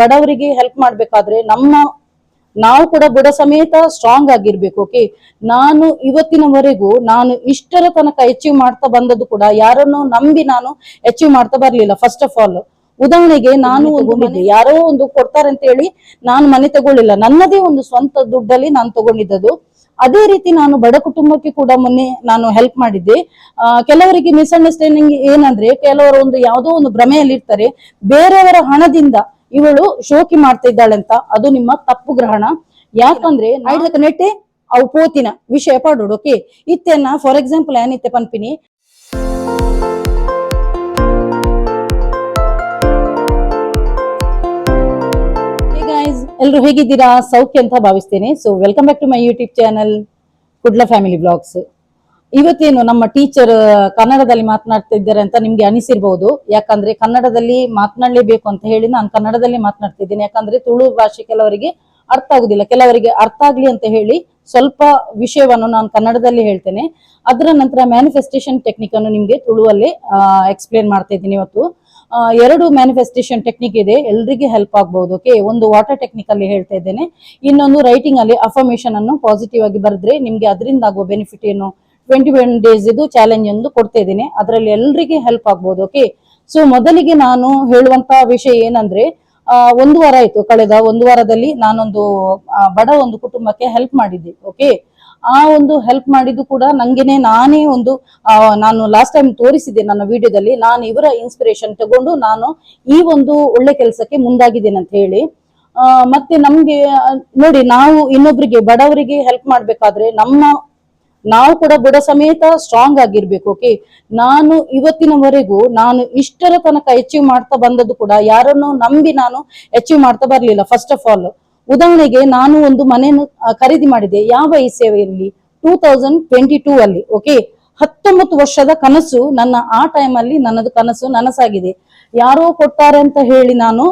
ಬಡವರಿಗೆ ಹೆಲ್ಪ್ ಮಾಡ್ಬೇಕಾದ್ರೆ ನಮ್ಮ ನಾವು ಕೂಡ ಬುಡ ಸಮೇತ ಸ್ಟ್ರಾಂಗ್ ಆಗಿರ್ಬೇಕು ಓಕೆ ನಾನು ಇವತ್ತಿನವರೆಗೂ ನಾನು ಇಷ್ಟರ ತನಕ ಅಚೀವ್ ಮಾಡ್ತಾ ಬಂದದ್ದು ಕೂಡ ಯಾರನ್ನು ನಂಬಿ ನಾನು ಅಚೀವ್ ಮಾಡ್ತಾ ಬರ್ಲಿಲ್ಲ ಫಸ್ಟ್ ಆಫ್ ಆಲ್ ಉದಾಹರಣೆಗೆ ನಾನು ಒಂದು ಮನೆ ಯಾರೋ ಒಂದು ಕೊಡ್ತಾರೆ ಅಂತ ಹೇಳಿ ನಾನು ಮನೆ ತಗೊಳ್ಳಿಲ್ಲ. ನನ್ನದೇ ಒಂದು ಸ್ವಂತ ದುಡ್ಡಲ್ಲಿ ನಾನು ತಗೊಂಡಿದ್ದದು. ಅದೇ ರೀತಿ ನಾನು ಬಡ ಕುಟುಂಬಕ್ಕೆ ಕೂಡ ಮೊನ್ನೆ ನಾನು ಹೆಲ್ಪ್ ಮಾಡಿದ್ದೆ. ಆ, ಕೆಲವರಿಗೆ ಮಿಸ್ಅಂಡರ್ಸ್ಟ್ಯಾಂಡಿಂಗ್ ಏನಂದ್ರೆ ಕೆಲವರು ಒಂದು ಯಾವುದೋ ಒಂದು ಭ್ರಮೆಯಲ್ಲಿ ಇರ್ತಾರೆ ಬೇರೆಯವರ ಹಣದಿಂದ ಇವಳು ಶೋಕಿ ಮಾಡ್ತಾ ಇದ್ದಾಳೆ ಅಂತ. ಅದು ನಿಮ್ಮ ತಪ್ಪು ಗ್ರಹಣ. ಯಾಕಂದ್ರೆ ನೆಟ್ಟೆ ಅವು ಪೋತಿನ ವಿಷಯ ಪಾಡೋಡು ಓಕೆ? ಇತ್ತೆನ್ನ ಫಾರ್ ಎಕ್ಸಾಂಪಲ್ ಏನಿತ್ತೆ ಪನ್ಪಿನಿ? ಗೈಸ್ ಎಲ್ರು ಹೇಗಿದ್ದೀರಾ? ಸೌಖ್ಯ ಅಂತ ಭಾವಿಸ್ತೇನೆ. So welcome back to my YouTube channel Kudla family blogs ಇವತ್ತೇನು ನಮ್ಮ ಟೀಚರ್ ಕನ್ನಡದಲ್ಲಿ ಮಾತನಾಡ್ತಿದ್ದಾರೆ ಅಂತ ನಿಮ್ಗೆ ಅನಿಸಿರ್ಬಹುದು ಯಾಕಂದ್ರೆ ಕನ್ನಡದಲ್ಲಿ ಮಾತನಾಡಲೇಬೇಕು ಅಂತ ಹೇಳಿ ನಾನು ಕನ್ನಡದಲ್ಲಿ ಮಾತನಾಡ್ತಿದ್ದೀನಿ ಯಾಕಂದ್ರೆ ತುಳು ಭಾಷೆ ಕೆಲವರಿಗೆ ಅರ್ಥ ಆಗುದಿಲ್ಲ. ಕೆಲವರಿಗೆ ಅರ್ಥ ಆಗ್ಲಿ ಅಂತ ಹೇಳಿ ಸ್ವಲ್ಪ ವಿಷಯವನ್ನು ನಾನು ಕನ್ನಡದಲ್ಲಿ ಹೇಳ್ತೇನೆ. ಅದರ ನಂತರ ಮ್ಯಾನಿಫೆಸ್ಟೇಷನ್ ಟೆಕ್ನಿಕ್ ಅನ್ನು ನಿಮ್ಗೆ ತುಳುವಲ್ಲಿ ಎಕ್ಸ್ಪ್ಲೇನ್ ಮಾಡ್ತಾ ಇದ್ದೀನಿ ಇವತ್ತು. ಎರಡು ಮ್ಯಾನಿಫೆಸ್ಟೇಷನ್ ಟೆಕ್ನಿಕ್ ಇದೆ. ಎಲ್ರಿಗೆ ಹೆಲ್ಪ್ ಆಗ್ಬಹುದು ಓಕೆ ಒಂದು ವಾಟರ್ ಟೆಕ್ನಿಕ್ ಅಲ್ಲಿ ಹೇಳ್ತಾ ಇದ್ದೇನೆ. ಇನ್ನೊಂದು ರೈಟಿಂಗ್ ಅಲ್ಲಿ ಅಫರ್ಮೇಶನ್ ಅನ್ನು ಪಾಸಿಟಿವ್ ಆಗಿ ಬರೆದ್ರೆ ನಿಮ್ಗೆ ಅದರಿಂದ ಆಗುವ ಬೆನಿಫಿಟ್ ಏನು? ಟ್ವೆಂಟಿ ಒನ್ ಡೇಸ್ ಇದು ಚಾಲೆಂಜ್ ಎಂದು ಕೊಡ್ತಾ ಇದ್ದೀನಿ. ಅದರಲ್ಲಿ ಎಲ್ರಿಗೆ ಹೆಲ್ಪ್ ಆಗ್ಬೋದು ಓಕೆ ಸೊ ಮೊದಲಿಗೆ ನಾನು ಹೇಳುವಂತ ವಿಷಯ ಏನಂದ್ರೆ ಒಂದು ವಾರ ಆಯ್ತು, ಕಳೆದ ಒಂದು ವಾರದಲ್ಲಿ ನಾನೊಂದು ಬಡ ಒಂದು ಕುಟುಂಬಕ್ಕೆ ಹೆಲ್ಪ್ ಮಾಡಿದ್ದೆ ಓಕೆ ಆ ಒಂದು ಹೆಲ್ಪ್ ಮಾಡಿದ್ದು ಕೂಡ ನಂಗೆನೆ ನಾನೇ ಒಂದು ನಾನು ಲಾಸ್ಟ್ ಟೈಮ್ ತೋರಿಸಿದ್ದೆ ನನ್ನ ವಿಡಿಯೋದಲ್ಲಿ, ನಾನು ಇವರ ಇನ್ಸ್ಪಿರೇಷನ್ ತಗೊಂಡು ನಾನು ಈ ಒಂದು ಒಳ್ಳೆ ಕೆಲಸಕ್ಕೆ ಮುಂದಾಗಿದ್ದೇನೆ ಅಂತ ಹೇಳಿ. ಮತ್ತೆ ನಮ್ಗೆ ನೋಡಿ, ನಾವು ಇನ್ನೊಬ್ರಿಗೆ, ಬಡವರಿಗೆ ಹೆಲ್ಪ್ ಮಾಡ್ಬೇಕಾದ್ರೆ ನಮ್ಮ ನಾವು ಕೂಡ ಬುಡ ಸಮೇತ ಸ್ಟ್ರಾಂಗ್ ಆಗಿರ್ಬೇಕು ಓಕೆ ನಾನು ಇವತ್ತಿನವರೆಗೂ ನಾನು ಇಷ್ಟರ ತನಕ ಅಚೀವ್ ಮಾಡ್ತಾ ಬಂದದ್ದು ಕೂಡ ಯಾರನ್ನು ನಂಬಿ ನಾನು ಅಚೀವ್ ಮಾಡ್ತಾ ಬರ್ಲಿಲ್ಲ ಫಸ್ಟ್ ಆಫ್ ಆಲ್ ಉದಾಹರಣೆಗೆ ನಾನು ಒಂದು ಮನೆಯನ್ನು ಖರೀದಿ ಮಾಡಿದೆ. ಯಾವ ಇಸೆಯಲ್ಲಿ ಟೂ ತೌಸಂಡ್ ಟ್ವೆಂಟಿ ಟೂ ಅಲ್ಲಿ ಓಕೆ ಹತ್ತೊಂಬತ್ತು ವರ್ಷದ ಕನಸು ನನ್ನ, ಆ ಟೈಮ್ ಅಲ್ಲಿ ನನ್ನದು ಕನಸು ನನಸಾಗಿದೆ. ಯಾರೋ ಕೊಟ್ಟಾರೆ ಅಂತ ಹೇಳಿ ನಾನು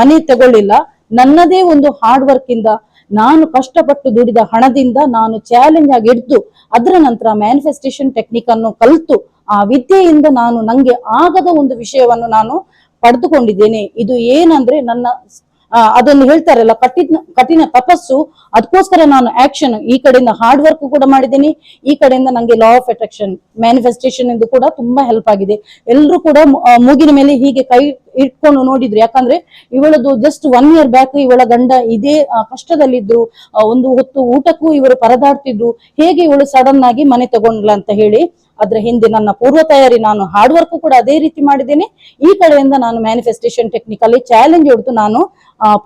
ಮನೆ ತಗೊಳ್ಳಿಲ್ಲ. ನನ್ನದೇ ಒಂದು ಹಾರ್ಡ್ ವರ್ಕ್ ಇಂದ ನಾನು ಕಷ್ಟಪಟ್ಟು ದುಡಿದ ಹಣದಿಂದ ನಾನು ಚಾಲೆಂಜ್ ಆಗಿ ಹಿಡಿದು ಅದರ ನಂತರ ಮ್ಯಾನಿಫೆಸ್ಟೇಷನ್ ಟೆಕ್ನಿಕ್ ಅನ್ನು ಕಲಿತು ಆ ವಿದ್ಯೆಯಿಂದ ನಾನು ನಂಗೆ ಆಗದ ಒಂದು ವಿಷಯವನ್ನು ನಾನು ಪಡೆದುಕೊಂಡಿದ್ದೇನೆ. ಇದು ಏನಂದ್ರೆ ನನ್ನ ಅದನ್ನು ಹೇಳ್ತಾರಲ್ಲ, ಕಠಿಣ ಕಠಿಣ ತಪಸ್ಸು, ಅದಕ್ಕೋಸ್ಕರ ನಾನು ಆಕ್ಷನ್ ಈ ಕಡೆಯಿಂದ ಹಾರ್ಡ್ ವರ್ಕ್ ಕೂಡ ಮಾಡಿದ್ದೀನಿ, ಈ ಕಡೆಯಿಂದ ನಂಗೆ ಲಾ ಆಫ್ ಅಟ್ರಾಕ್ಷನ್ ಮ್ಯಾನಿಫೆಸ್ಟೇಷನ್ ಎಂದು ಕೂಡ ತುಂಬಾ ಹೆಲ್ಪ್ ಆಗಿದೆ. ಎಲ್ಲರೂ ಕೂಡ ಮೂಗಿನ ಮೇಲೆ ಹೀಗೆ ಕೈ ಇಟ್ಕೊಂಡು ನೋಡಿದ್ರು. ಯಾಕಂದ್ರೆ ಇವಳದು ಜಸ್ಟ್ ಒನ್ ಇಯರ್ ಬ್ಯಾಕ್ ಇವಳ ಗಂಡ ಇದೇ ಕಷ್ಟದಲ್ಲಿದ್ರು ಒಂದು ಹೊತ್ತು ಊಟಕ್ಕೂ ಇವರು ಪರದಾಡ್ತಿದ್ರು. ಹೇಗೆ ಇವಳು ಸಡನ್ ಆಗಿ ಮನೆ ತಗೊಂಡ್ಲ ಅಂತ ಹೇಳಿ, ಅದ್ರ ಹಿಂದೆ ನನ್ನ ಪೂರ್ವ ತಯಾರಿ ನಾನು ಹಾರ್ಡ್ ವರ್ಕ್ ಕೂಡ ಅದೇ ರೀತಿ ಮಾಡಿದ್ದೇನೆ. ಈ ಕಡೆಯಿಂದ ನಾನು ಮ್ಯಾನಿಫೆಸ್ಟೇಷನ್ ಟೆಕ್ನಿಕಲ್ಲಿ ಚಾಲೆಂಜ್ ಹೊಡೆದು ನಾನು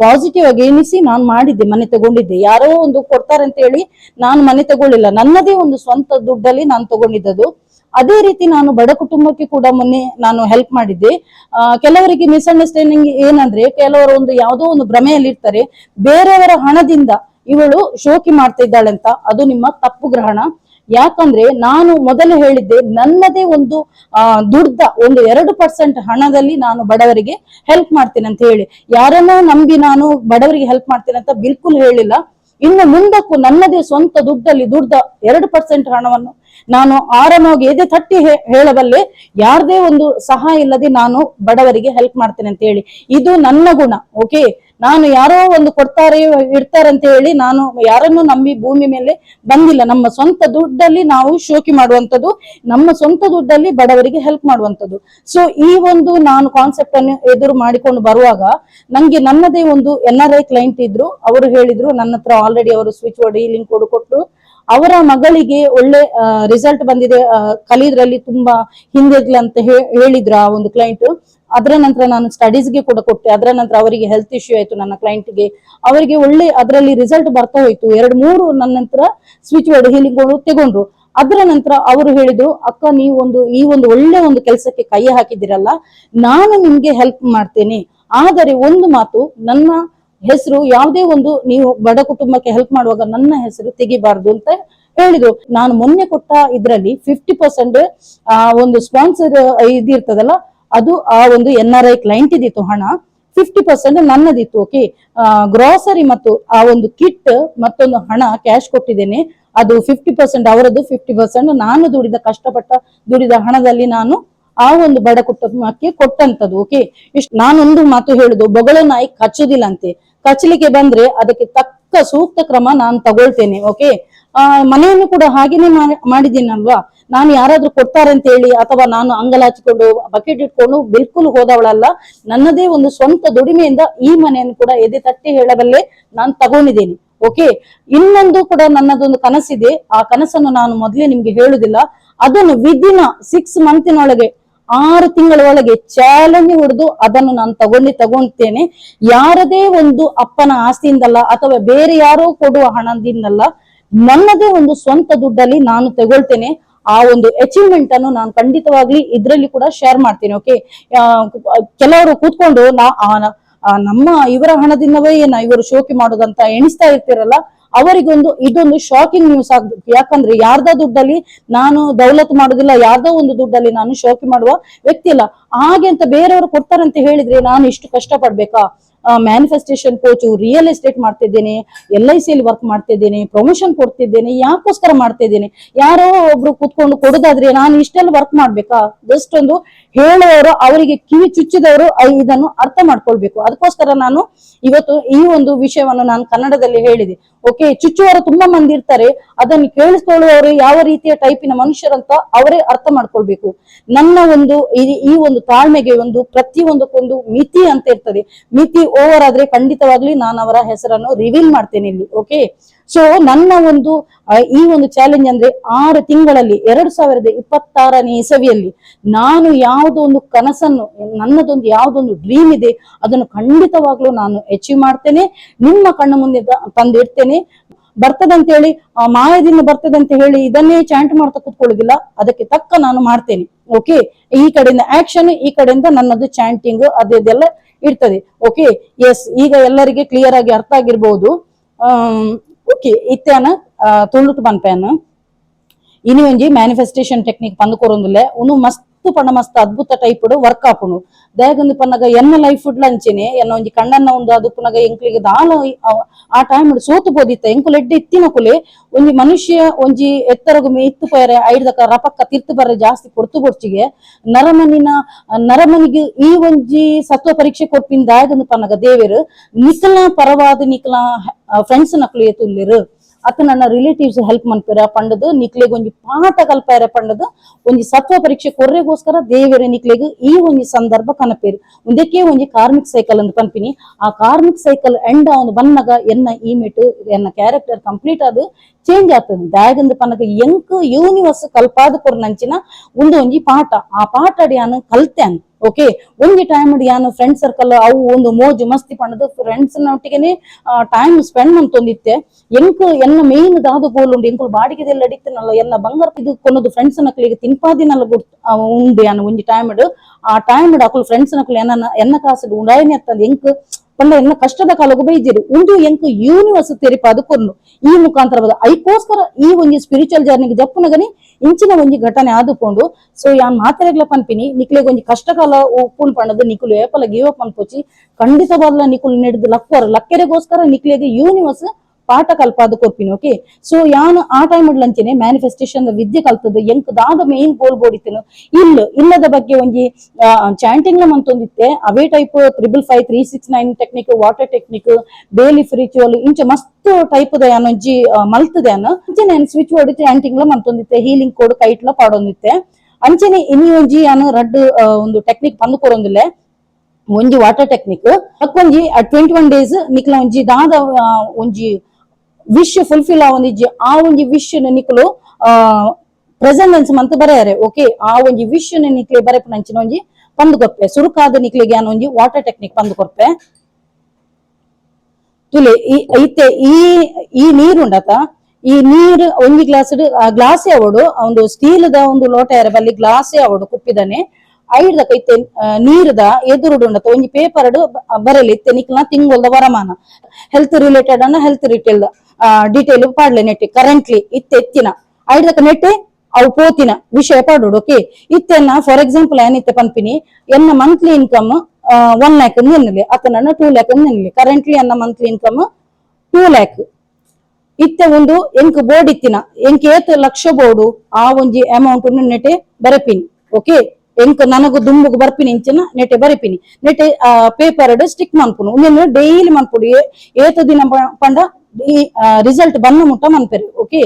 ಪಾಸಿಟಿವ್ ಆಗಿ ಎಣಿಸಿ ನಾನು ಮಾಡಿದ್ದೆ, ಮನೆ ತಗೊಂಡಿದ್ದೆ. ಯಾರೋ ಒಂದು ಕೊಡ್ತಾರೆ ಅಂತ ಹೇಳಿ ನಾನು ಮನೆ ತಗೊಳ್ಳಿಲ್ಲ. ನನ್ನದೇ ಒಂದು ಸ್ವಂತ ದುಡ್ಡಲ್ಲಿ ನಾನು ತಗೊಂಡಿದ್ದದು. ಅದೇ ರೀತಿ ನಾನು ಬಡ ಕುಟುಂಬಕ್ಕೆ ಕೂಡ ಮೊನ್ನೆ ನಾನು ಹೆಲ್ಪ್ ಮಾಡಿದ್ದೆ. ಕೆಲವರಿಗೆ ಮಿಸ್ಅಂಡರ್ಸ್ಟ್ಯಾಂಡಿಂಗ್ ಏನಂದ್ರೆ ಕೆಲವರು ಒಂದು ಯಾವುದೋ ಒಂದು ಭ್ರಮೆಯಲ್ಲಿ ಇರ್ತಾರೆ. ಬೇರೆಯವರ ಹಣದಿಂದ ಇವಳು ಶೋಕಿ ಮಾಡ್ತಾ ಇದ್ದಾಳೆ ಅಂತ ಅದು ನಿಮ್ಮ ತಪ್ಪು ಗ್ರಹಣ. ಯಾಕಂದ್ರೆ ನಾನು ಮೊದಲು ಹೇಳಿದ್ದೆ, ನನ್ನದೇ ಒಂದು ದುಡ್ದ ಒಂದು ಎರಡು ಪರ್ಸೆಂಟ್ ಹಣದಲ್ಲಿ ನಾನು ಬಡವರಿಗೆ ಹೆಲ್ಪ್ ಮಾಡ್ತೇನೆ ಅಂತ ಹೇಳಿ. ಯಾರನ್ನೋ ನಂಬಿ ನಾನು ಬಡವರಿಗೆ ಹೆಲ್ಪ್ ಮಾಡ್ತೇನೆ ಅಂತ ಬಿಲ್ಕುಲ್ ಹೇಳಿಲ್ಲ. ಇನ್ನು ಮುಂದಕ್ಕೂ ನನ್ನದೇ ಸ್ವಂತ ದುಡ್ಡಲ್ಲಿ, ದುಡ್ದ ಎರಡು ಪರ್ಸೆಂಟ್ ಹಣವನ್ನು ನಾನು ಆರಾಮಾಗಿ ಎದೆ ತಟ್ಟಿ ಹೇಳಬಲ್ಲೆ, ಯಾರದೇ ಒಂದು ಸಹಾಯ ಇಲ್ಲದೆ ನಾನು ಬಡವರಿಗೆ ಹೆಲ್ಪ್ ಮಾಡ್ತೇನೆ ಅಂತ ಹೇಳಿ. ಇದು ನನ್ನ ಗುಣ ಓಕೆ ನಾನು ಯಾರೋ ಒಂದು ಕೊಡ್ತಾರೆ ಅಂತ ಹೇಳಿ ನಾನು ಯಾರನ್ನು ನಂಬಿ ಭೂಮಿ ಮೇಲೆ ಬಂದಿಲ್ಲ. ನಮ್ಮ ಸ್ವಂತ ದುಡ್ಡಲ್ಲಿ ನಾವು ಶೋಕಿ ಮಾಡುವಂತದ್ದು ನಮ್ಮ ಸ್ವಂತ ದುಡ್ಡಲ್ಲಿ ಬಡವರಿಗೆ ಹೆಲ್ಪ್ ಮಾಡುವಂತದ್ದು ಸೊ ಈ ಒಂದು ನಾನು ಕಾನ್ಸೆಪ್ಟ್ ಅನ್ನು ಎದುರು ಮಾಡಿಕೊಂಡು ಬರುವಾಗ, ನಂಗೆ ನನ್ನದೇ ಒಂದು ಎನ್ ಆರ್ ಐ ಕ್ಲೈಂಟ್ ಇದ್ರು, ಅವರು ಹೇಳಿದ್ರು, ನನ್ನ ಹತ್ರ ಆಲ್ರೆಡಿ ಅವರು ಸ್ವಿಚ್ ಬೋರ್ಡ್ ಲಿಂಕ್ ಕೊಡು ಕೊಟ್ಟು ಅವರ ಮಗಳಿಗೆ ಒಳ್ಳೆ ರಿಸಲ್ಟ್ ಬಂದಿದೆ. ಕಲಿದ್ರಲ್ಲಿ ತುಂಬಾ ಹಿಂದಿರ್ಲಿ ಅಂತ ಹೇಳಿದ್ರು ಆ ಒಂದು ಕ್ಲೈಂಟ್ ಅದರ ನಂತರ ನಾನು ಸ್ಟಡೀಸ್ಗೆ ಕೂಡ ಕೊಟ್ಟೆ. ಅದರ ನಂತರ ಅವರಿಗೆ ಹೆಲ್ತ್ ಇಶ್ಯೂ ಆಯ್ತು ನನ್ನ ಕ್ಲೈಂಟ್ಗೆ ಅವರಿಗೆ ಒಳ್ಳೆ ಅದರಲ್ಲಿ ರಿಸಲ್ಟ್ ಬರ್ತಾ ಹೋಯ್ತು. ಎರಡು, ಮೂರು ನನ್ನ ನಂತರ ಸ್ವಿಚ್ ಬೋರ್ಡ್ ಹೀಲಿಂಗ್ ತಗೊಂಡ್ರು. ಅದರ ನಂತರ ಅವರು ಹೇಳಿದ್ರು, ಅಕ್ಕ, ನೀವು ಒಂದು, ಈ ಒಂದು ಒಳ್ಳೆ ಒಂದು ಕೆಲಸಕ್ಕೆ ಕೈ ಹಾಕಿದಿರಲ್ಲ ನಾನು ನಿಮ್ಗೆ ಹೆಲ್ಪ್ ಮಾಡ್ತೇನೆ. ಆದರೆ ಒಂದು ಮಾತು, ನನ್ನ ಹೆಸರು ಯಾವುದೇ ಒಂದು ನೀವು ಬಡ ಕುಟುಂಬಕ್ಕೆ ಹೆಲ್ಪ್ ಮಾಡುವಾಗ ನನ್ನ ಹೆಸರು ತೆಗಿಬಾರ್ದು ಅಂತ ಹೇಳಿದ್ರು. ನಾನು ಮೊನ್ನೆ ಕೊಟ್ಟ ಇದ್ರಲ್ಲಿ ಫಿಫ್ಟಿ ಪರ್ಸೆಂಟ್ ಆ, ಒಂದು ಸ್ಪಾನ್ಸರ್ ಇದಿರ್ತದಲ್ಲ ಅದು ಆ ಒಂದು ಎನ್ ಆರ್ ಐ ಕ್ಲೈಂಟ್ ಇದ್ದಿತ್ತು ಹಣ. ಫಿಫ್ಟಿ ಪರ್ಸೆಂಟ್ ನನ್ನದಿತ್ತು ಓಕೆ ಗ್ರೋಸರಿ ಮತ್ತು ಆ ಒಂದು ಕಿಟ್ ಮತ್ತೊಂದು ಹಣ ಕ್ಯಾಶ್ ಕೊಟ್ಟಿದ್ದೇನೆ. ಅದು ಫಿಫ್ಟಿ ಪರ್ಸೆಂಟ್ ಅವರದ್ದು ಫಿಫ್ಟಿ ಪರ್ಸೆಂಟ್ ನಾನು ದುಡಿದ, ಕಷ್ಟಪಟ್ಟ ದುಡಿದ ಹಣದಲ್ಲಿ ನಾನು ಆ ಒಂದು ಬಡ ಕುಟುಂಬಕ್ಕೆ ಕೊಟ್ಟಂತದ್ದು ಓಕೆ ಇಷ್ಟು ನಾನೊಂದು ಮಾತು ಹೇಳುದು ಬೊಗಳ ನಾಯಿ ಕಚ್ಚುದಿಲ್ಲ ಅಂತೆ ಕಚ್ಚಲಿಕ್ಕೆ ಬಂದ್ರೆ ಅದಕ್ಕೆ ತಕ್ಕ ಸೂಕ್ತ ಕ್ರಮ ನಾನು ತಗೊಳ್ತೇನೆ ಓಕೆ ಆ, ಮನೆಯನ್ನು ಕೂಡ ಹಾಗೇನೆ ಮಾಡಿದ್ದೀನಲ್ವಾ? ನಾನು ಯಾರಾದ್ರೂ ಕೊಡ್ತಾರೆ ಅಂತ ಹೇಳಿ ಅಥವಾ ನಾನು ಅಂಗಲಾಚಿಕೊಂಡು ಬಕೆಟ್ ಇಟ್ಕೊಂಡು ಬಿಲ್ಕುಲ್ ಹೋದವಳಲ್ಲ, ನನ್ನದೇ ಒಂದು ಸ್ವಂತ ದುಡಿಮೆಯಿಂದ ಈ ಮನೆಯನ್ನು ಕೂಡ ಎದೆ ತಟ್ಟಿ ಹೇಳಬಲ್ಲೆ ನಾನು ತಗೊಂಡಿದ್ದೀನಿ ಓಕೆ ಇನ್ನೊಂದು ಕೂಡ ನನ್ನದೊಂದು ಕನಸಿದೆ, ಆ ಕನಸನ್ನು ನಾನು ಮೊದಲೇ ನಿಮ್ಗೆ ಹೇಳುದಿಲ್ಲ. ಅದನ್ನು ವಿದಿನ ಸಿಕ್ಸ್ ಮಂತಿನೊಳಗೆ ಆರು ತಿಂಗಳ ಒಳಗೆ ಚಾಲೆಂಜ್ ಹೊಡೆದು ಅದನ್ನು ನಾನು ತಗೊಂಡು ತಗೊಳ್ತೇನೆ ಯಾರದೇ ಒಂದು ಅಪ್ಪನ ಆಸ್ತಿಯಿಂದಲ್ಲ ಅಥವಾ ಬೇರೆ ಯಾರೋ ಕೊಡುವ ಹಣದಿಂದಲ್ಲ ನನ್ನದೇ ಒಂದು ಸ್ವಂತ ದುಡ್ಡಲ್ಲಿ ನಾನು ತಗೊಳ್ತೇನೆ. ಆ ಒಂದು ಅಚೀವ್ಮೆಂಟ್ ಅನ್ನು ನಾನು ಖಂಡಿತವಾಗ್ಲಿ ಇದ್ರಲ್ಲಿ ಕೂಡ ಶೇರ್ ಮಾಡ್ತೀನಿ ಓಕೆ ಕೆಲವರು ಕೂತ್ಕೊಂಡು ನಾ ನಮ್ಮ ಇವರ ಹಣದಿಂದವೇ ಏನ ಇವರು ಶೋಕಿ ಮಾಡೋದಂತ ಎಣಿಸ್ತಾ ಇರ್ತಿರಲ್ಲ ಅವರಿಗೊಂದು ಇದೊಂದು ಶಾಕಿಂಗ್ ನ್ಯೂಸ್ ಆಗ್ಬೇಕು. ಯಾಕಂದ್ರೆ ಯಾರ್ದ ದುಡ್ಡಲ್ಲಿ ನಾನು ದೌಲತ್ ಮಾಡೋದಿಲ್ಲ, ಯಾರ್ದೋ ಒಂದು ದುಡ್ಡಲ್ಲಿ ನಾನು ಶೋಕಿ ಮಾಡುವ ವ್ಯಕ್ತಿ ಅಲ್ಲ. ಹಾಗೆ ಅಂತ ಬೇರೆಯವರು ಕೊಡ್ತಾರಂತ ಹೇಳಿದ್ರೆ ನಾನು ಇಷ್ಟು ಕಷ್ಟ ಪಡ್ಬೇಕಾ ಮ್ಯಾನಿಫೆಸ್ಟೇಷನ್ ಕೋಚು ರಿಯಲ್ ಎಸ್ಟೇಟ್ ಮಾಡ್ತಿದ್ದೇನೆ ಎಲ್ ಐ ಸಿಯಲ್ಲಿ ವರ್ಕ್ ಮಾಡ್ತಿದ್ದೇನೆ ಪ್ರಮೋಷನ್ ಕೊಡ್ತಿದ್ದೇನೆ, ಯಾಕೋಸ್ಕರ ಮಾಡ್ತಿದ್ದೇನೆ? ಯಾರೋ ಒಬ್ರು ಕೂತ್ಕೊಂಡು ಕೊಡೋದಾದ್ರೆ ನಾನು ಇಷ್ಟೆಲ್ಲ ವರ್ಕ್ ಮಾಡ್ಬೇಕಾ? ಜಸ್ಟ್ ಒಂದು ಹೇಳುವವರು ಅವರಿಗೆ ಕಿವಿ ಚುಚ್ಚಿದವರು ಇದನ್ನು ಅರ್ಥ ಮಾಡ್ಕೊಳ್ಬೇಕು. ಅದಕ್ಕೋಸ್ಕರ ನಾನು ಇವತ್ತು ಈ ಒಂದು ವಿಷಯವನ್ನು ನಾನು ಕನ್ನಡದಲ್ಲಿ ಹೇಳಿದೆ. ಓಕೆ ಚುಚ್ಚುವರು ತುಂಬಾ ಮಂದಿ ಇರ್ತಾರೆ. ಅದನ್ನು ಕೇಳಿಸ್ಕೊಳ್ಳುವವರು ಯಾವ ರೀತಿಯ ಟೈಪಿನ ಮನುಷ್ಯರಂತ ಅವರೇ ಅರ್ಥ ಮಾಡ್ಕೊಳ್ಬೇಕು. ನನ್ನ ಒಂದು ಈ ಒಂದು ತಾಳ್ಮೆಗೆ ಒಂದು ಪ್ರತಿಯೊಂದಕ್ಕೊಂದು ಮಿತಿ ಅಂತ ಇರ್ತದೆ. ಮಿತಿ ಓವರ್ ಆದ್ರೆ ಖಂಡಿತವಾಗ್ಲಿ ನಾನು ಅವರ ಹೆಸರನ್ನು ರಿವೀಲ್ ಮಾಡ್ತೇನೆ ಇಲ್ಲಿ ಓಕೆ ಸೊ ನನ್ನ ಒಂದು ಈ ಒಂದು ಚಾಲೆಂಜ್ ಅಂದ್ರೆ ಆರು ತಿಂಗಳಲ್ಲಿ, ಎರಡು ಸಾವಿರದ ಇಪ್ಪತ್ತಾರನೇ ಇಸವಿಯಲ್ಲಿ ನಾನು ಯಾವುದೋ ಒಂದು ಕನಸನ್ನು, ನನ್ನದೊಂದು ಯಾವುದೊಂದು ಡ್ರೀಮ್ ಇದೆ, ಅದನ್ನು ಖಂಡಿತವಾಗ್ಲೂ ನಾನು ಅಚೀವ್ ಮಾಡ್ತೇನೆ. ನಿಮ್ಮ ಕಣ್ಣು ಮುಂದೆ ತಂದಿಡ್ತೇನೆ. ಬರ್ತದಂತ ಹೇಳಿ ಆ, ಮಾಯದಿಂದ ಬರ್ತದಂತ ಹೇಳಿ ಇದನ್ನೇ ಚಾಂಟ್ ಮಾಡ್ತಾ ಕೂತ್ಕೊಳ್ಳೋದಿಲ್ಲ. ಅದಕ್ಕೆ ತಕ್ಕ ನಾನು ಮಾಡ್ತೇನೆ. ಓಕೆ ಈ ಕಡೆಯಿಂದ ಆಕ್ಷನ್ ಈ ಕಡೆಯಿಂದ ನನ್ನದು ಚಾಂಟಿಂಗ್ ಅದೆಲ್ಲ ಇರ್ತದೆ. ಓಕೆ ಎಸ್ ಈಗ ಎಲ್ಲರಿಗೆ ಕ್ಲಿಯರ್ ಆಗಿ ಅರ್ಥ ಆಗಿರ್ಬೋದು. ಓಕೆ ಇತ್ಯಾನ ತುಳುಟು ಪನ್ಪೇನ ಇನಿ ಮ್ಯಾನಿಫೆಸ್ಟೇಷನ್ ಟೆಕ್ನಿಕ್ ಪಂದ್ ಕೊರೊಂದುಲ್ಲೆ ಉನು ಮಸ್ತ್ ಪಂಡ ಮಸ್ತ್ ಅದ್ಭುತ ಟೈಪ್ ವರ್ಕ್ ಆಪುಂಡು ದಾಯಗೊಂದು ಪನ್ನಗ ಎನ್ನ ಲೈಫ್ ಫುಡ್ ಅಂಚೆನೆ ಎನ್ನ ಒಂಜಿ ಕಣ್ಣನ್ನ ಒಂದು ಅದು ಪುನಗ ಎಂಕ್ಲಿಗೆ ಆ ಟೈಮ್ ಸೋತು ಬೋದಿತ್ತ. ಎಂಕುಲು ಎಡ್ಡೆ ಇತ್ತಿನ ಕುಲೆ, ಒಂಜಿ ಮನುಷ್ಯ ಒಂಜಿ ಎತ್ತರಗುಮೆ ಇತ್ತು ಪೋಯರೆ ಐಡ್ದಕ ರಪಕ್ಕ ತಿರ್ತು ಬರ್ರೆ ಜಾಸ್ತಿ ಕೊರ್ತು ಬೊಡ್ಚಿಗೆ. ನರಮನಿನ, ನರಮನಿಗೆ ಈ ಒಂಜಿ ಸತ್ವ ಪರೀಕ್ಷೆ ಕೊಪ್ಪಿನ ದಾಯಗೊಂದು ಪನ್ನಗ ದೇವೆರು ನಿಕಲ ಪರವಾದ ನಿಕಲ ಫ್ರೆಂಡ್ಸ್ ನಕ್ಲು ಏತುಲ್ಲಿರು ಅತ್ತ ನನ್ನ ರಿಲೇಟಿವ್ಸ್ ಹೆಲ್ಪ್ ಮನ್ಪರ ಪಂಡದು ನಿಕ್ಲೆಗ್ ಒಂಜಿ ಪಾಠ ಕಲ್ಪಾರೆ ಪಂಡದು ಒಂಜಿ ಸತ್ವ ಪರೀಕ್ಷೆ ಕೊರ್ರೆಗೋಸ್ಕರ ದೇವೆರೆ ನಿಕ್ಲೆಗ್ ಈ ಒಂಜಿ ಸಂದರ್ಭ ಕನಪೇರು. ಒಂದಕ್ಕೆ ಒಂಜಿ ಕಾರ್ಮಿಕ್ ಸೈಕಲ್ ಅಂತ ಪನ್ಪಿನಿ ಆ ಕಾರ್ಮಿಕ್ ಸೈಕಲ್ ಎಂಡ ಒಂದು ಬನ್ನಗ ಎನ್ನ ಇಮೇಟ್ ಎನ್ನ ಕ್ಯಾರೆಕ್ಟರ್ ಕಂಪ್ಲೀಟ್ ಅದು ಚೇಂಜ್ ಆಗ್ತದೆ ದಾಯಗಂದು ಪನಕ ಎಂಕ್ ಯೂನಿವರ್ಸ್ ಕಲ್ಪಾದ ಕೊರ್ನಂಚಿನ ಒಂದು ಒಂಜಿ ಪಾಠ. ಆ ಪಾಠ ಯಾನು ಕಲ್ತ್ಯಾನ್. ಓಕೆ ಒಂದು ಟೈಮ್ ಯಾನು ಫ್ರೆಂಡ್ ಸರ್ಕಲ್ ಅವು ಒಂದು ಮೋಜು ಮಸ್ತಿ ಪಂಡದು ಫ್ರೆಂಡ್ಸ್ ನೊಟ್ಟಿಗೆನೆ ಟೈಮ್ ಸ್ಪೆಂಡ್ ಮಂತೊಂದಿತ್ತೆ ಎಂಕ್, ಎನ್ನ ಮೇನ್ ದಾದು ಗೋಲ್ ಉಂಡು ಎಂಕುಲು ಬಾಡಿಗೆದೆಲ್ಲ ಅಡಿಕ್ತನಲ್ಲ ಎನ್ನ ಬಂಗಾರ ಇದು ಕೊನದು ಫ್ರೆಂಡ್ಸ್ ನಕ್ಲಿಗೆ ತಿನ್ಪಾದಿನಲ್ಲ ಉಂಡು ಯಾನು ಒಂಜಿ ಟೈಮ್ ಆ ಟೈಮ್ ಅಕುಲು ಫ್ರೆಂಡ್ಸ್ ನಕ್ಲು ಎನ್ನ ಎನ್ನ ಕಾಸು ಉಂಡಾಯನೆ ಅತ್ತಂದು. ಎಂಕ್ ಪಂಡ ಎನ್ನ ಕಷ್ಟದ ಕಾಲಗು ಬೈಜಿರು ಉಂದು ಎಂಕ್ ಯೂನಿವರ್ಸ್ ತೆರಿಪ ಅದಕ್ಕೊರ್ನು ಈ ಮುಖಾಂತರ ಬದ ಐಕೋಸ್ಕರ ಈ ಒಂಜಿ ಸ್ಪಿರಿಚುವಲ್ ಜರ್ನಿಗೆ ಜಪ್ಪುನಗನಿ ಇಂಚಿನ ಒಂಜಿ ಘಟನೆ ಆದುಕೊಂಡು ಸೊ ಯಾನ್ ಮಾತೆರೆಗ್ಲ ಪನ್ಪಿನಿ, ನಿಕ್ಲೆಗ್ ಒಂಜಿ ಕಷ್ಟಕಾಲ ಉಪ್ಪುನ್ ಪಂಡದು ನಿಕುಲು ಏಪಲ ಗೀವ ಅಪ್ ಅನ್ಪೋಚಿ ಖಂಡಿತವಾಗ್ಲ ನಿಕುಲು ನೆಡ್ದು ಲಕ್ಕರ್ ಲಕ್ಕೆರೆಗೋಸ್ಕರ ನಿಕ್ಲೆಗೆ ಯೂನಿವರ್ಸ್ ಪಾಠ ಕಲ್ಪಾದ ಕೊರ್ಪಿನಿ ಓಕೆ ಸೊ ಯಾನ್ ಆ ಟೈಮ್ ಲಂಚನೆ ಮ್ಯಾನಿಫೆಸ್ಟೇಷನ್ ವಿದ್ಯೆ ಕಲ್ತದ್ದು ಎಂಕ್ ದಾದ ಮೇನ್ ಗೋಲ್ ಬೋಡಿತನು ಇಲ್ಲ ಇಲ್ಲದ ಬಗ್ಗೆ ಒಂಜಿ ಚಾಂಟಿಂಗ್ ಲ ಮಂತೊಂದಿತ್ತೆ ಅವೇ type triple five three six nine technique water technique ಬೇಲಿ ರಿಚುವಲ್ ಇಂಚ ಮಸ್ತ್ ಟೈಪ್ ದ ಯಾನೊಂಜಿ ಮಲ್ತದೆ ಅನ್ನ ಅಂಚನೆ ಸ್ವಿಚ್ ವರ್ಡ್ ಚಾಂಟಿಂಗ್ ಲ ಮಂತೊಂದಿತ್ತೆ ಹೀಲಿಂಗ್ ಕೋಡ್ ಕೈಟ್ಲ ಪಾಡೊಂದಿತ್ತೆ. ಅಂಚೆನೆ ಇನಿ ಒಂಜಿ ಯಾನು ರಡ್ ಆ, ಒಂದು ಟೆಕ್ನಿಕ್ ಬಂದು ಕೊರೊಂದಿಲ್ಲ ಒಂಜಿ ವಾಟರ್ ಟೆಕ್ನಿಕ್ ಅಕ್ಕೊಂಜಿ ಟ್ವೆಂಟಿ ಒನ್ ಡೇಸ್ ನಿಕ್ಲ ಒಂಜಿ ದಾದ ಒಂಜಿ ವಿಶ್ ಫುಲ್ಫಿಲ್ ಒಂಜಿ ಆ ಒಂಜಿ ವಿಶ್ ನಿಕ್ಲು, ಆ ಪ್ರೆಸೆಂಟೆನ್ಸ್ ಮಂತ್ ಬರೆಯರೆ ಓಕೆ ಆ ಒಂಜಿ ವಿಶ್ ನಿಕ್ಲೆ ಬರೆಪ ನಂಚಿನ ಒಂಜಿ ಪಂದು ಕೊರ್ಪೆ ಸುರುಕಾದ ನಿಕ್ಲಿಗೆ ಯಾನ್ ಒಂಜಿ ವಾಟರ್ ಟೆಕ್ನಿಕ್ ಪಂದು ಕೊರ್ಪೆ ತುಲೆ ಐತೆ, ಈ ಈ ನೀರುಂಡತ ಈ ನೀರು ಒಂಜಿ ಗ್ಲಾಸ್ ಗ್ಲಾಸೇ ಅವಡು ಒಂದು ಸ್ಟೀಲ್ದ ಒಂದು ಲೋಟ ಯಾರ ಬಲ್ಲಿ ಗ್ಲಾಸ್ ಅವಡು ಕುಪ್ಪಿದನೆ ಐಡ್ದ ಕೈತೆ ನೀರ್ದ ಎದುರುಡು ಉಂಡತ. ಒಂಜಿ ಪೇಪರ್ ಬರಲಿ ಇತ್ತೆ ನಿಕ್ಲ ತಿಂಗೊಲ್ದ ವರಮಾನ. ಹೆಲ್ತ್ ರಿಲೇಟೆಡ್ ಅನ್ನ ಹೆಲ್ತ್ ರಿಟೇಲ್ ಡೀಟೇಲ್ ಪಾಡ್ಲೆ ನೆಟ್ಟಿ. ಕರೆಂಟ್ಲಿ ಇತ್ತೆ ಎತ್ತಿನ. ಐಡ್ದಕ ನೆಟ್ಟೆ, ಅವು ಪೋತಿನ ವಿಷಯ ಪಾಡುಡು ಓಕೆ ಇತ್ತೆನ್ನ ಫಾರ್ ಎಕ್ಸಾಂಪಲ್ ಏನಿತ್ತೆ ಪನ್ಪಿನಿ, ಎನ್ನ ಮಂತ್ಲಿ ಇನ್ಕಮ್ ಒನ್ ಲ್ಯಾಕ್ ನಿನ್ನಲಿ ಅತನನ್ನ ಟೂ ಲ್ಯಾಕ್ ನಿನ್ನಲಿ ಕರೆಂಟ್ಲಿ ಅನ್ನ ಮಂತ್ಲಿ ಇನ್ಕಮ್ ಟೂ ಲ್ಯಾಕ್ ಇತ್ತೆ ಒಂದು ಎಂಕ್ ಬೋರ್ಡ್ ಇತ್ತಿನ. ಎಂಕ್ ಲಕ್ಷ ಬೋರ್ಡು, ಆ ಒಂಜಿ ಅಮೌಂಟ್ ನೆಟ್ಟೆ ಬರಪಿನಿ. ಓಕೆ ಎಂಕ್ ನನಗು ದುಂಬುಗು ಬರ್ಪಿನಿ ಇಂಚಿನ ನೆಟೆ ಬರಿಪಿನಿ. ನೆಟೆ ಪೇಪರ್ ಸ್ಟಿಕ್ ಮನ್ಪುನು. ಉಂದೆನ್ ಡೈಲಿ ಮನ್ಪುಡು. ಏ- ಏತ ದಿನ ಪ- ಪಂಡ ಈ ರಿಸಲ್ಟ್ ಬನ್ನ ಮುಟ್ಟ ಮನ್ಪೆರು, ಓಕೆ?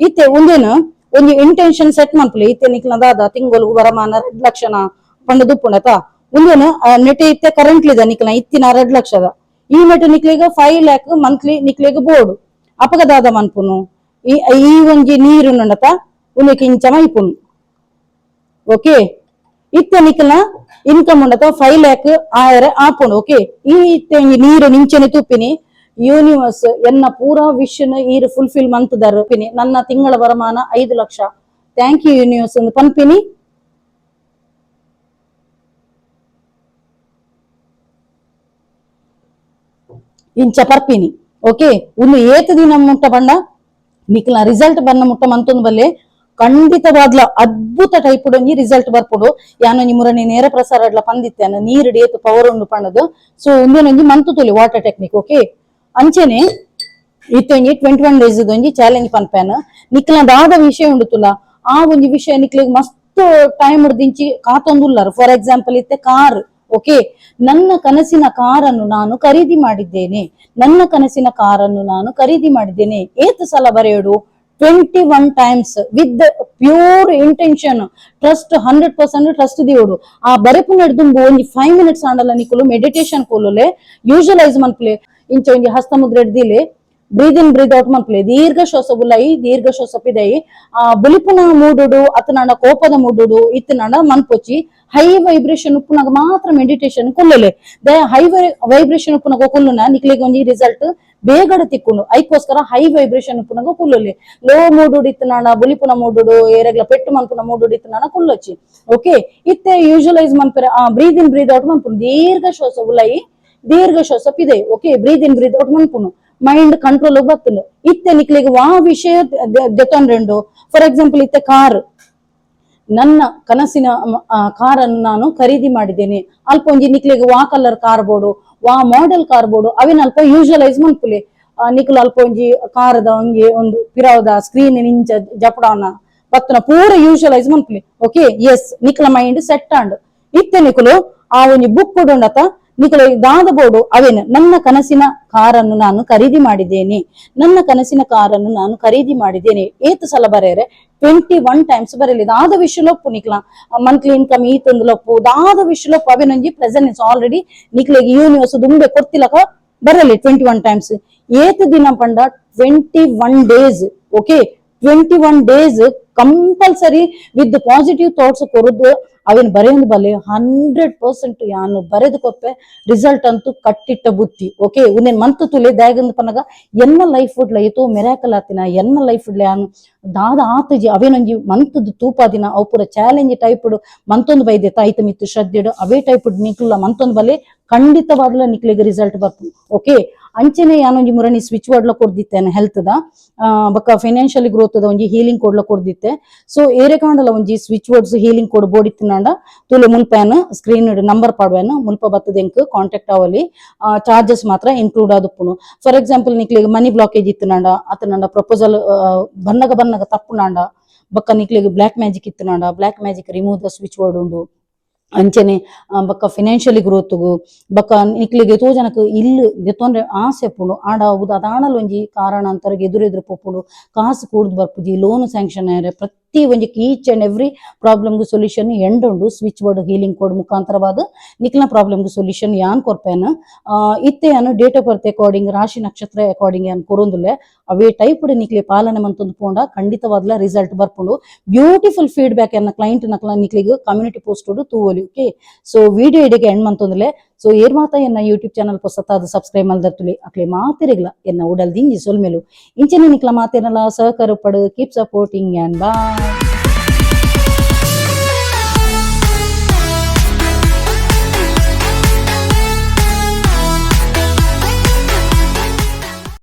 ಇತ್ತೆ ಉಂದೇನು ಒಂಜಿ ಇಂಟೆನ್ಷನ್ ಸೆಟ್ ಮನ್ಪುಲೆ. ಇತ್ತೆ ನಿಕ್ಲ ದಾದ ತಿಂಗೊಲ್ಗು ವರಮಾನ ಎರಡ್ ಲಕ್ಷನ ಪಂಡ ದುಪ್ಪುಂಡತ. ಉಂದೇನು ನೆಟೆ ಇತ್ತೆ ಕರೆಂಟ್ಲಿದ ನಿಕ್ಲ, ಇತ್ತಿನ ಎರಡ್ ಲಕ್ಷದ. ಈ ನೆಟೆ ನಿಕ್ಲಿಗ ಫೈವ್ ಲ್ಯಾಕ್ ಮಂತ್ಲಿ ನಿಕ್ಲಿಗ ಬೋರ್ಡು ಅಪಗ ದಾದ ಮನ್ಪುನು. ಈ ಈ ಒಂಜಿ ನೀರು ನಡತ ಉನ್ನೆ ಕಿಂಚ ಮೈಪುನು. ಓಕೆ? ಇತ್ತೆ ನಿಕ್ಲ ಇನ್ಕಮ್ ఉండత ಫೈವ್ ಲ್ಯಾಕ್ ಆಯರ ಆಪುಂಡು ಓಕೆ ಈ ಇತ್ತೆ ಒಂಜಿ ನೀರು ನಿಂಚನೆ ತುಪ್ಪಿನಿ ಯೂನಿವರ್ಸ್ ಎನ್ನ ಪೂರಾ ವಿಶ್ನ ಈರು ಫುಲ್ಫಿಲ್ ಮಂತದರ್ ಪಿನಿ ನನ್ನ ತಿಂಗಳ ವರಮಾನ ಐದು ಲಕ್ಷ ಥ್ಯಾಂಕ್ ಯು ಯೂನಿವರ್ಸ್ ಒಂದು ಪನ್ಪಿನಿ ಇಂಚ ಪರ್ಪಿನಿ ಓಕೆ ಒಂದು ಏತ ದಿನ ಮುಟ್ಟ ಬಂಡ ನಿಕ್ಲ ರಿಸಲ್ಟ್ ಬನ್ನ ಮುಟ್ಟ ಮಂತೊಂದು ಬಲ್ಲೆ ಖಂಡಿತವಾಗ್ಲ ಅದ್ಭುತ ಟೈಪ್ ಒಂಜಿ ರಿಸಲ್ಟ್ ಬರ್ಪುಡು. ಯಾನೊಂಜಿ ಮುರನಿ ನೇರ ಪ್ರಸಾರ ಅಡ್ಲ ಪಂದಿತ್ತೇನ ನೀರು ಏತು ಪವರ್ ಉಂಡು ಪಂಡದು. ಸೊ ಒಂದೇನೊಂಜಿ ಮಂತು ತುಲಿ ವಾಟರ್ ಟೆಕ್ನಿಕ್ ಓಕೆ ಅಂಚೆನೆ ಇತ್ತೊಂಜಿ ಟ್ವೆಂಟಿ ಒನ್ ಡೇಸ್ ಒಂಜಿ ಚಾಲೆಂಜ್ ಪನ್ಪೇನ. ನಿಕ್ಲ ದಾದ ವಿಷಯ ಉಂಡು ತುಲ. ಆ ಒಂಜಿ ವಿಷಯ ನಿಕ್ಲಿಗ್ ಮಸ್ತ್ ಟೈಮ್ ಹಿಡ್ದಿಂಚಿ ಕಾತೊಂದುಲ್ಲರು. ಫಾರ್ ಎಕ್ಸಾಂಪಲ್ ಇತ್ತೆ ಕಾರ್ ಓಕೆ ನನ್ನ ಕನಸಿನ ಕಾರನ್ನು ನಾನು ಖರೀದಿ ಮಾಡಿದ್ದೇನೆ. ನನ್ನ ಕನಸಿನ ಕಾರನ್ನು ನಾನು ಖರೀದಿ ಮಾಡಿದ್ದೇನೆ. ಏತು ಸಲ ಬರೆಯೋಡು? Twenty one times with pure intention trust hundred percent trust ದಿಯೋಡು ಆ ಬರೆಪು ನಡೆದುಂಬು ಒಂಜಿ ಫೈವ್ ಮಿನಿಟ್ಸ್ ಆಂಡಲ ನಿಕುಲು ಮೆಡಿಟೇಷನ್ ಕೊಲ್ಲುಲೆ ಯೂಶಲೈಸ್ ಮನ್ಪುಲೆ ಇಂಚ ಒಂಜಿ ಹಸ್ತ ಮುದ್ರೆ ಹಿಡ್ದಿಲೆ ಬ್ರೀದ್ ಇನ್ ಬ್ರೀದ್ ಔಟ್ ಮನ್ಪುಲೆ ದೀರ್ಘ ಶ್ವಾಸ ಬುಲೈ ದೀರ್ಘ ಶ್ವಾಸ ಪಿದೈ ಆ, ಬುಲಿಪುನ ಮೂಡುಡು ಅತನಾಡ ಕೋಪದ ಮೂಡುಡು ಇತ್ತನಾಡ ಮನ್ಪೊಚ್ಚಿ. ಹೈ ವೈಬ್ರೇಷನ್ ಉಪ್ಪುನಾಗ ಮಾತ್ರ ಮೆಡಿಟೇಷನ್ ಕೊಲ್ಲಲೆ. ದೇ ಹೈ ವೈಬ್ರೇಷನ್ ಉಪ್ಪುನಾಗ ಕೊಲ್ಲುನ ನಿಕ್ಲಿಗೆ ಒಂಜಿ ರಿಸಲ್ಟ್ ಬೇಗಡ ತಿಕ್ಕುಂಡು ಐಕೋಸ್ಕರ ಹೈ ವೈಬ್ರೇಷನ್ ಉಪ್ಪುನಾಗ ಕುಲ್ಲೊಲಿ. ಲೋ ಮೂಡುಡು ಇತ್ತನಾಡ ಬುಲಿಪುನ ಮೂಡುಡು, ಏರೆಗ್ಲ ಪೆಟ್ಟು ಮನ್ಪುನ ಮೂಡುಡು ಇತ್ತನಾಡ ಕುಲ್ಲೊಚ್ಚಿ. ಓಕೆ ಇತ್ತೆ ಯೂಶುವಲೈಸ್ ಮನ್ಪರ ಬ್ರೀದ್ ಇನ್ ಬ್ರೀದ್ ಔಟ್ ಮನ್ಪುನು. ದೀರ್ಘ ಶ್ವಾಸ ಉಲೈ ದೀರ್ಘ ಶ್ವಾಸ ಪಿದೆ okay breathe in breathe out ಮನ್ಪುನು. Mind control ಬರ್ತುಂಡು ಇತ್ತೆ ನಿಕ್ಲಿಗೆ ವಾ ವಿಷಯ ದೆತೊಂಡ್ರೆಂಡು ಫಾರ್ ಎಕ್ಸಾಂಪಲ್ ಇತ್ತೆ ಕಾರ್ ನನ್ನ ಕನಸಿನ ಕಾರನ್ನು ನಾನು ಖರೀದಿ ಮಾಡಿದ್ದೇನೆ. ಅಲ್ಪ ಒಂಜಿ ನಿಕ್ಲಿಗೆ ವಾ ಕಲರ್ ಕಾರ್ ಬೋಡು, ವಾ ಮಾಡೆಲ್ ಕಾರ್ ಬೋಡು, ಅವೇನ ಅಲ್ಪ ಯೂಶಲೈಸ್ ಮನ್ಪುಲೆ ನಿಕ್ಲು ಅಲ್ಪ ಒಂಜಿ ಕಾರದ ಒಂಜಿ ಒಂದು ಪಿರಾವದ ಸ್ಕ್ರೀನ್ ನಿಂಚ ಜಪಡಾನ, ಪತ್ತನ ಪೂರ ಯೂಶಲೈಸ್ ಮನ್ಪುಲೆ ಓಕೆ ಎಸ್ ನಿಕ್ಲ ಮೈಂಡ್ ಸೆಟ್ ಆಂಡ್. ಇತ್ತೆ ನಿಕ್ಲು, ಆ ಒಂಜಿ ಬುಕ್ ಕೊಡುಂಡತ ನಿಕಲು ದಾದ ಬೋರ್ಡು ಅವೇನು? ನನ್ನ ಕನಸಿನ ಕಾರನ್ನು ನಾನು ಖರೀದಿ ಮಾಡಿದ್ದೇನೆ. ನನ್ನ ಕನಸಿನ ಕಾರನ್ನು ನಾನು ಖರೀದಿ ಮಾಡಿದ್ದೇನೆ. ಏತ ಸಲ ಬರೆಯರೆ? ಟ್ವೆಂಟಿ ಒನ್ ಟೈಮ್ಸ್ ಬರಲಿ ದಾದ ವಿಷಯಲೊಪ್ಪು ನಿಕ್ಲಾ ಮಂತ್ಲಿ ಇನ್ಕಮ್ ಈ ತಂದು ಲೊಪ್ಪು ದಾದ ವಿಷಯಲೊಪ್ಪು ಅವೇನೊಂಜಿ ಪ್ರೆಸೆನ್ಸ್ ಆಲ್ರೆಡಿ ನಿಕ್ಲಿಗೆ ಯೂನಿವರ್ಸ್ ದುಂಬೆ ಕೊಡ್ತಿಲಕ ಬರಲಿ ಟ್ವೆಂಟಿ ಒನ್ ಟೈಮ್ಸ್ ಏತ ದಿನ ಪಂಡ? Twenty one days okay twenty one days compulsory with positive thoughts ಕೊರದು ಅವೇನು ಬರೆಯೊಂದು ಬಲ್ಲೆ ಹಂಡ್ರೆಡ್ ಪರ್ಸೆಂಟ್ ಯಾನು ಬರೆದು ಕೊಪ್ಪೆ ರಿಸಲ್ಟ್ ಅಂತೂ ಕಟ್ಟಿಟ್ಟ ಬುತ್ತಿ ಓಕೆ ಉನ್ನೇನು ಮಂತ್ ತುಲೆ ದಾಯಗಂದ ಪನಗ ಎನ್ನ ಲೈಫ್ ಉಡ್ಲ ಏತೋ ಮೆರಾಕಲ್ ಆತಿನ, ಎನ್ನ ಲೈಫ್ ಉಡ್ಲ ಯಾನು. ದಾದ ಆತಜಿ ಅವೇನೊಂಜಿ ಮಂತದ ತೂಪಾದಿನ ಅವು ಪೂರ ಚಾಲೆಂಜ್ ಟೈಪ್ ಮಂತೊಂದು ಬೈದೆ, ತಾಯಿತ ಮಿತ್ತು ಶ್ರದ್ಧೆಡು, ಅವೇ ಟೈಪ್ ನಿಕ್ಲ ಮಂತೊಂದು ಬಲೆ ಖಂಡಿತವಾಗ್ಲ ನಿಕ್ಲಿಗೆ ರಿಸಲ್ಟ್ ಬರ್ತು. ಓಕೆ ಅಂಚೆನೆ ಯಾನೊಂಜಿ ಮುರಣಿ ಸ್ವಿಚ್ ವರ್ಡ್ಲ ಕೊಡ್ದಿತ್ತೇನೆ ಹೆಲ್ತ್ ದ. ಬಕ್ಕ ಫೈನಾನ್ಷಿಯಲಿ ಗ್ರೋತ್ ದ ಒಂಜಿ ಹೀಲಿಂಗ್ ಕೊಡ್ಲ ಕೊಡ್ದಿತ್ತೆ. ಸೊ ಏರೆ ಕಾಂಡಲ ಒಂಜಿ ಸ್ವಿಚ್ ವರ್ಡ್ಸ್ ಹೀಲಿಂಗ್ ಕೊಡ್ ಬೋಡಿತ್ತಿನಾಂಡ ತುಲೆ ಮುಲ್ಪೇನು ಸ್ಕ್ರೀನ್ ನಂಬರ್ ಪಾಡ್ವೇನು ಮುಲ್ಪ ಬತ್ತದೆಂಕ್ ಕಾಂಟ್ಯಾಕ್ಟ್ ಆವಲಿ. ಚಾರ್ಜಸ್ ಮಾತ್ರ ಇನ್ಕ್ಲೂಡ್ ಆದುಪ್ಪುನು. ಫಾರ್ ಎಕ್ಸಾಂಪಲ್ ನಿಕ್ಲಿಗೆ ಮನಿ ಬ್ಲಾಕೇಜ್ ಇತ್ತನಾಂಡ ಅತನಾಂಡ ಪ್ರಪೋಸಲ್ ಬನ್ನಗ ಬನ್ನಗ ತಪ್ಪುನಾಂಡ ಬಕ್ಕ ನಿಕ್ಲಿಗೆ ಬ್ಲಾಕ್ ಮ್ಯಾಜಿಕ್ ಇತ್ತನಾಂಡ ಬ್ಲಾಕ್ ಮ್ಯಾಜಿಕ್ ರಿಮೂವ್ ದ ಸ್ವಿಚ್ ವರ್ಡ್ ಉಂಡು. ಅಂಚನೆ ಬೊಕ್ಕ ಫಿನಾನ್ಷಿಯಲಿ ಗ್ರೋತ್ಗು, ಬೊಕ್ಕ ನಿಕ್ಲಿಗೆ ಎತೋ ಜನಕ್ ಇಲ್ಲು ದೆತ್ತೊಂಡ್ರೆ ಆಸೆ ಪುಂಡು. ಆಡ ಅವುದ ಅದಾಣಲ್ ಒಂಜಿ ಕಾರಣ ಅಂತರ್ಗೆ ಎದುರು ಎದುರು ಪೊಪ್ಪುಂಡು ಕಾಸು ಕೂಡ್ದು ಬರ್ಪುಜಿ ಲೋನ್ ಸ್ಯಾಂಕ್ಷನ್ ಆಯ್ರೆ ಪ್ರತಿ ಒಂಜಿ ಈಚ್ ಅಂಡ್ ಎವ್ರಿ ಪ್ರಾಬ್ಲಮ್ಗು ಸೊಲ್ಯೂಷನ್ ಎಂಡ್ ಉಂಡು. ಸ್ವಿಚ್ ಬೋರ್ಡ್ ಹೀಲಿಂಗ್ ಕೋಡ್ ಮುಖಾಂತರವಾದ ನಿಕ್ಲ ಪ್ರಾಬ್ಲಮ್ಗು ಸೊಲ್ಯೂಷನ್ ಯಾನ್ ಕೊರ್ಪೇನ ಇತ್ತೆ ಯಾನು ಡೇಟ್ ಆಫ್ ಬರ್ತ್ ಅಕಾರ್ಡಿಂಗ್ ರಾಶಿ ನಕ್ಷತ್ರ ಅಕಾರ್ಡಿಂಗ್ ಯಾನ್ ಕೊರೊಂದುಲ್ಲೆ ಅವೇ ಟೈಪ್ ನಿಕ್ಲೆ ಪಾಲನೆ ಮಂತೊಂದು ಪೋಂಡ. ಖಂಡಿತವಾದ್ಲ ರಿಸಲ್ಟ್ ಬರ್ಪುಂಡು. ಬ್ಯೂಟಿಫುಲ್ ಫೀಡ್ಬ್ಯಾಕ್ ಎನ್ನ ಕ್ಲೈಂಟ್ ನಕ್ಲ ನಿಕ್ಲಿಗೆ ಕಮ್ಯುನಿಟಿ ಪೋಸ್ಟ್ ತೂವಲಿ ಓಕೆ ಸೊ ವಿಡಿಯೋ ಇಡಿಗೆ ಎಂಡ್ ಮಂತೊಂದುಲೆ ಸೊ ಏರ್ ಮಾತ ಎನ್ನ ಯೂಟ್ಯೂಬ್ ಚಾನಲ್ ಪೊಸತಾದ ಸಬ್ಸ್ಕ್ರೈಬ್ ಮಲ್ದರ್ತುಲಿ ಅಕ್ಲೆ ಮಾತಿರಿಗ್ಲ ಎನ್ನ ಉಡಲ್ ದಿಂಜಿ ಸೊಲ್ಮೆಲು ಇಂಚನೆ ನಿಕ್ಲ ಮಾತೇನಲ್ಲ ಸಹಕಾರ ಪಡು ಕೀಪ್ ಸಪೋರ್ಟಿಂಗ್ ಆ್ಯಂಡ್ ಬಾಯ್